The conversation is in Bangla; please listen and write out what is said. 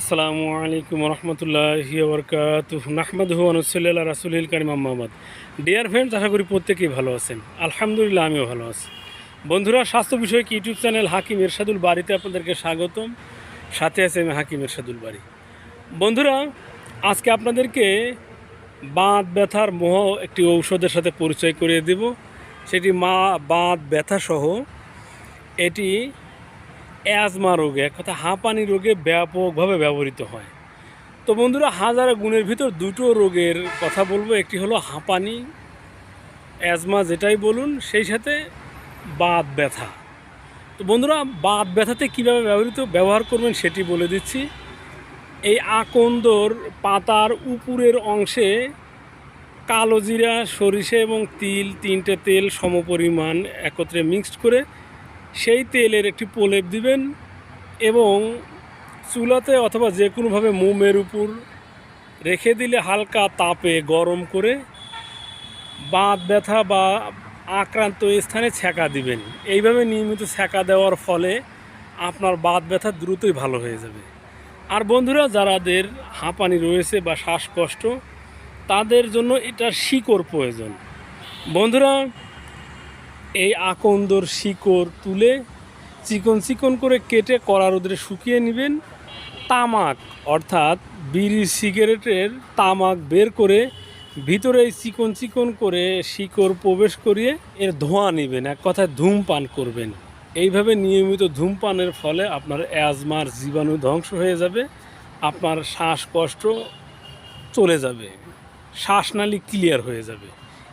আসসালামু আলাইকুম রহমতুল্লাহ বরকাত নাহমাদহু আনুসল্লাহ রাসুল কারিম। মোহাম্মদ ডিয়ার ফ্রেন্ডস আশা করি প্রত্যেকেই ভালো আছেন। আলহামদুলিল্লাহ, আমিও ভালো আছি। বন্ধুরা, স্বাস্থ্য বিষয়ক ইউটিউব চ্যানেল হাকিম এরশাদুল বাড়িতে আপনাদেরকে স্বাগতম। সাথে আছে আমি হাকিম এরশাদুল বাড়ি। বন্ধুরা, আজকে আপনাদেরকে বাঁধ ব্যথার মোহ একটি ঔষধের সাথে পরিচয় করিয়ে দেব। সেটি মা বাঁধ ব্যথাসহ এটি অ্যাজমা রোগে এক কথা হাঁপানি রোগে ব্যাপকভাবে ব্যবহৃত হয়। তো বন্ধুরা, হাজার গুণের ভিতর দুটো রোগের কথা বলব। একটি হলো হাঁপানি, অ্যাজমা যেটাই বলুন, সেই সাথে বাত ব্যথা। তো বন্ধুরা, বাত ব্যথাতে কীভাবে ব্যবহৃত, ব্যবহার করবেন সেটি বলে দিচ্ছি। এই আকন্দর পাতার উপরের অংশে কালো জিরা, সরিষা এবং তিল, তিনটে তেল সমপরিমাণ একত্রে মিক্সড করে সেই তেলের একটি প্রলেপ দিবেন এবং চুলাতে অথবা যে কোনোভাবে মোমের উপর রেখে দিলে হালকা তাপে গরম করে বাত ব্যথা বা আক্রান্ত স্থানে ছ্যাঁকা দিবেন। এইভাবে নিয়মিত ছ্যাঁকা দেওয়ার ফলে আপনার বাত ব্যথা দ্রুতই ভালো হয়ে যাবে। আর বন্ধুরা, যারাদের হাঁপানি রয়েছে বা শ্বাসকষ্ট, তাদের জন্য এটা শিকড় প্রয়োজন। বন্ধুরা এই আকন্দর শিকড় তুলে চিকন চিকন করে কেটে কড়া রোদে শুকিয়ে নেবেন। তামাক, অর্থাৎ বিড়ি সিগারেটের তামাক বের করে ভিতরে চিকন চিকন করে শিকড় প্রবেশ করিয়ে এর ধোঁয়া নেবেন, এক কথায় ধূমপান করবেন। এইভাবে নিয়মিত ধূমপানের ফলে আপনার অ্যাজমার জীবাণু ধ্বংস হয়ে যাবে, আপনার শ্বাসকষ্ট চলে যাবে, শ্বাসনালী ক্লিয়ার হয়ে যাবে।